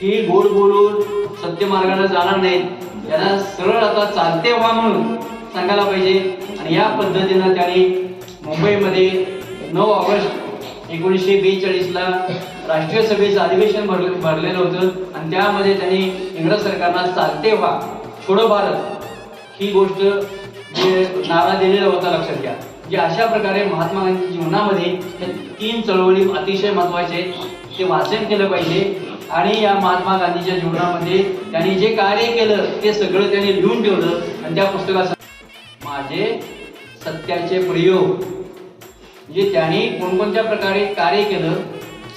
की गोड बोलून सत्य मार्गाने जाणार नाही त्यांना सरळ आता चालते व्हा म्हणून सांगायला पाहिजे. आणि या पद्धतीनं त्यांनी मुंबईमध्ये नऊ ऑगस्ट एकोणीसशे बेचाळीसला राष्ट्रीय सभेचं अधिवेशन भरले भरलेलं होतं. आणि त्यामध्ये त्यांनी इंग्रज सरकारला चालते व्हा. छोडो भारत ही गोष्ट जे नारा दिलेला होता लक्षात घ्या. जे अशा प्रकारे महात्मा गांधी जीवनामध्ये तीन चळवळी अतिशय महत्त्वाचे आहेत ते वाचन केलं पाहिजे. आणि या महात्मा गांधीच्या जीवनामध्ये त्यांनी जे कार्य केलं ते सगळं त्यांनी लिहून ठेवलं. आणि त्या पुस्तकात माझे सत्याचे प्रयोग. म्हणजे त्यांनी कोणकोणत्या प्रकारे कार्य केलं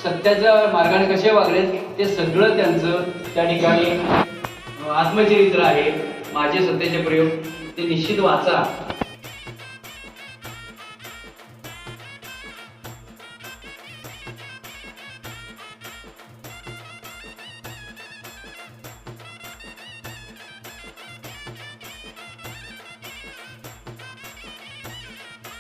सत्याच्या मार्गाने कसे वागले ते सगळं त्यांचं त्या ठिकाणी आत्मचरित्र आहे. माझे सत्याचे प्रयोग. ते निश्चित वाचा.